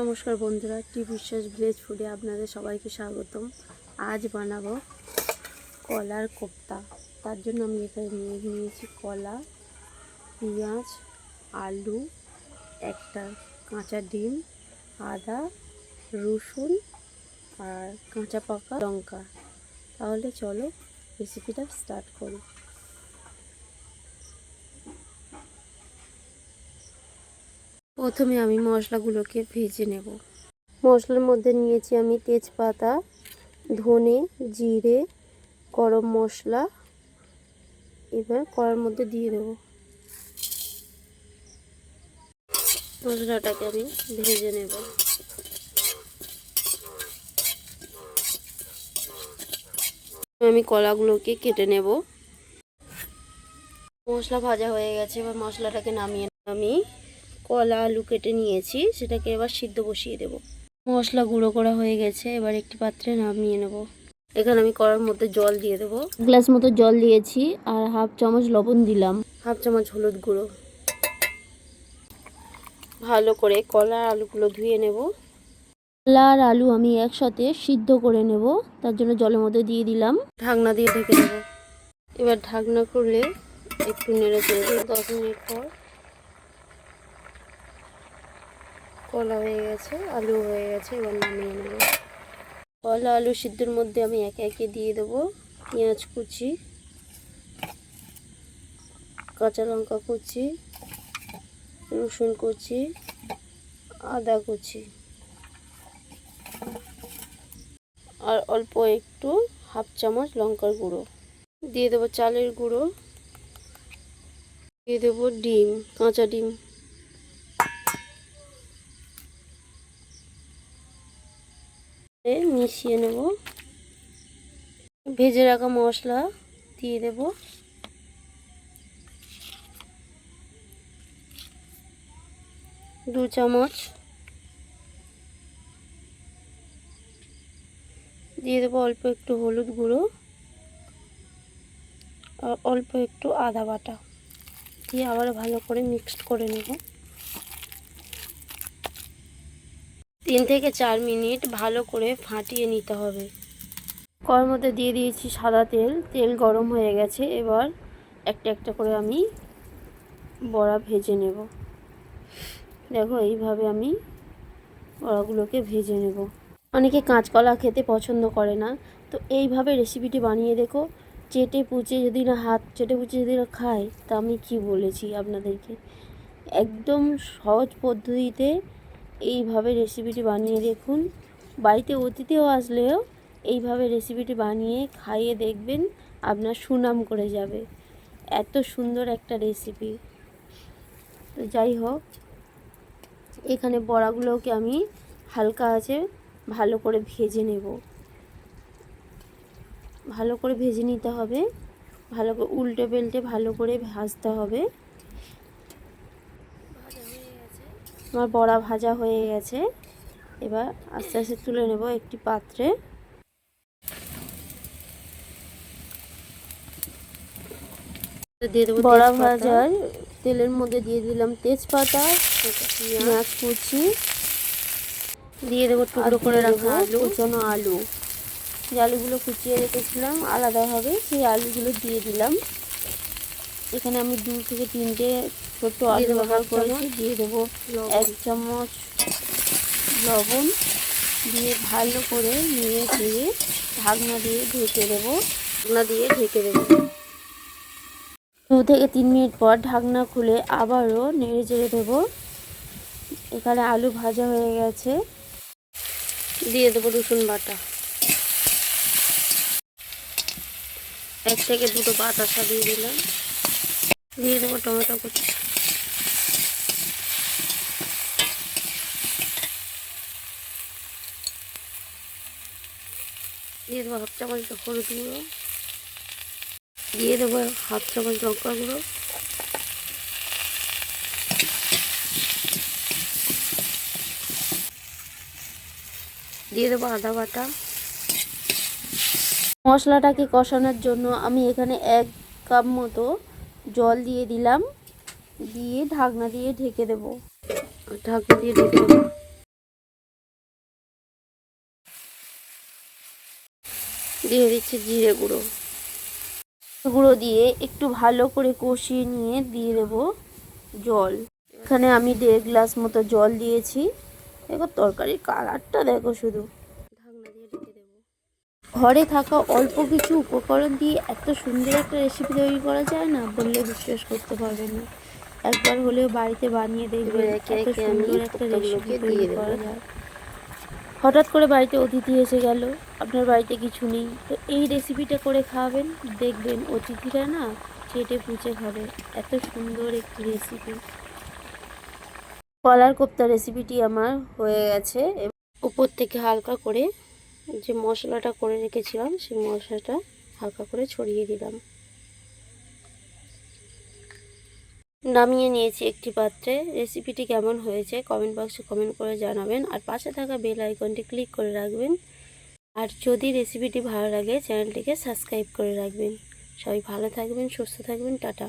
নমস্কার বন্ধুরা, টি বিশ্বাস ভিলেজ ফুডে আপনাদের সবাইকে স্বাগতম। আজ বানাবো কলার কোপ্তা। তার জন্য আমি এখানে নিয়ে নিয়েছি কলা, পেঁয়াজ, আলু, একটা কাঁচা ডিম, আদা, রসুন আর কাঁচা পাকা লঙ্কা। তাহলে চলো রেসিপিটা স্টার্ট করি। প্রথমে আমি মশলাগুলোকে ভেজে নেব। মশলার মধ্যে নিয়েছি আমি তেজপাতা ধনে জিরে গরম মশলা। এবার কড়ার মধ্যে দিয়ে দেবো। মশলাটাকে আমি ভেজে নেব। আমি কলাগুলোকে কেটে নেব। মশলা ভাজা হয়ে গেছে এবার মশলাটাকে নামিয়ে আমি। কলা আলু কেটে নিয়েছি সেটাকে এবার সিদ্ধ বসিয়ে দেব। মশলা গুঁড়ো করা হয়ে গেছে এবার একটি পাত্রে নামিয়ে নেব। এখানে আমি কড়ার মধ্যে জল দিয়ে দেবো। গ্লাস মতো জল দিয়েছি আর হাফ চামচ লবণ দিলাম। হাফ চামচ হলুদ গুঁড়ো। ভালো করে কলা আলুগুলো ধুয়ে নেব। কলা আর আলু আমি একসাথে সিদ্ধ করে নেব তার জন্য জলের মধ্যে দিয়ে দিলাম। ঢাকনা দিয়ে ঢেকে দেব। এবার ঢাকনা করলে একটু নেড়ে চেড়ে দেবো দশ মিনিট পর। কলা হয়ে গেছে, আলু হয়ে গেছে, এবার নামিয়ে নেব। কলা, আলু সিদ্ধের মধ্যে আমি একে একে দিয়ে দেবো। পেঁয়াজ কুচি, কাঁচা লঙ্কা কুচি, রসুন কুচি, আদা কুচি। আর অল্প একটু হাফ চামচ লঙ্কার গুঁড়ো। দিয়ে দেবো চালের গুঁড়ো। দিয়ে দেবো ডিম, কাঁচা ডিম। মিশিয়ে নেব। ভেজে রাখা মশলা দিয়ে দেব। দু চামচ দিয়ে দেবো অল্প একটু হলুদ গুঁড়ো আর অল্প একটু আদা বাটা দিয়ে আবার ভালো করে মিক্সড করে নেব। তিন থেকে চার মিনিট ভালো করে ফাটিয়ে নিতে হবে। কড়ার মধ্যে দিয়ে দিয়েছি সাদা তেল। তেল গরম হয়ে গেছে। এবার একটা একটা করে আমি বড়া ভেজে নেব। দেখো, এইভাবে আমি বড়াগুলোকে ভেজে নেব। অনেকে কাঁচকলা খেতে পছন্দ করে না। তো এইভাবে রেসিপিটি বানিয়ে দেখো। চেটে পুচে যদি না হাত, চেটে পুচে যদি না খায়, তা আমি কি বলেছি আপনাদেরকে? একদম সহজ পদ্ধতিতে এইভাবে রেসিপিটি বানিয়ে দেখুন। বাড়িতে অতিথিও আসলেও এইভাবে রেসিপিটি বানিয়ে খাইয়ে দেখবেন, আপনার সুনাম করে যাবে। এত সুন্দর একটা রেসিপি তো যাই হোক, এখানে বড়াগুলোকে আমি হালকা আছে ভালো করে ভেজে নেব। ভালো করে ভেজে নিতে হবে। ভালো করে উল্টে বেল্টে ভালো করে ভাজতে হবে। আমার বড়া ভাজা হয়ে গেছে। এবার আস্তে আস্তে তুলে নেব একটি পাত্রে। বড়া ভাজার তেলের মধ্যে দিয়ে দিলাম তেজপাতা পেঁয়াজ কুচি। দিয়ে দেবো টুকরো করে রাখা আলু। কুচানো আলু। যে আলুগুলো কুচিয়ে রেখেছিলাম আলাদাভাবে সেই আলুগুলো দিয়ে দিলাম। এখানে আমি দু থেকে তিনটে ছোট্ট আলু ব্যবহার করেছি দিয়ে দেবো এক চামচ লবণ দিয়ে ভালো করে নিয়ে দিয়ে ঢাকনা দিয়ে ঢেকে দেবো। ঢাকনা দিয়ে ঢেকে দেবো। দু থেকে তিন মিনিট পর ঢাকনা খুলে আবারও নেড়ে চেড়ে দেবো। এখানে আলু ভাজা হয়ে গেছে। দিয়ে দেবো রসুন বাটা। এক থেকে দুটো বাতাসা দিয়ে দিলাম। দিয়ে দেবো টমেটো কুচি। দিয়ে দেবো হাফ চামচ হলুদ গুঁড়ো। দিয়ে দেবো হাফ চামচ লঙ্কা গুঁড়ো। দিয়ে দেবো আদা বাটা। মশলাটাকে কষানোর জন্য আমি এখানে এক কাপ মতো জল দিয়ে দিলাম। দিয়ে ঢাকনা দিয়ে ঢেকে দেবো। ঢাকনা দিয়ে ঢেকে দেবো। দিয়ে দিচ্ছি জিরে গুঁড়ো। গুঁড়ো দিয়ে একটু ভালো করে কষিয়ে নিয়ে দিয়ে দেব জল। এখানে আমি দেড় গ্লাস মতো জল দিয়েছি। এবার তরকারির কালারটা দেখো শুধু। ঢাকনা দিয়ে ঢেকে দেবো। ঘরে থাকা অল্প কিছু উপকরণ দিয়ে এত সুন্দর একটা রেসিপি তৈরি করা যায় না বললে বিশ্বাস করতে পারবেন না। একবার হলেও বাড়িতে বানিয়ে দেখবে এত সুন্দর একটা রেসিপি দিয়ে তৈরি করা যায়। হঠাৎ করে বাড়িতে অতিথি এসে গেল। আপনার বাড়িতে কিছু নেই। তো এই রেসিপিটা করে খাওয়াবেন? দেখবেন অতিথিরা না চেটে পুচে খাবে। এত সুন্দর একটি রেসিপি কলার কোপ্তা রেসিপিটি আমার হয়ে গেছে। উপর থেকে হালকা করে যে মশলাটা করে রেখেছিলাম, সেই মশলাটা হালকা করে ছড়িয়ে দিলাম। নামিয়ে নিয়েছি একটি পাত্রে। রেসিপিটি কেমন হয়েছে কমেন্ট বক্সে কমেন্ট করে জানাবেন। আর পাশে থাকা বেল আইকনটি ক্লিক করে রাখবেন। আর যদি রেসিপিটি ভালো লাগে, চ্যানেলটিকে সাবস্ক্রাইব করে রাখবেন। সবাই ভালো থাকবেন, সুস্থ থাকবেন, টাটা।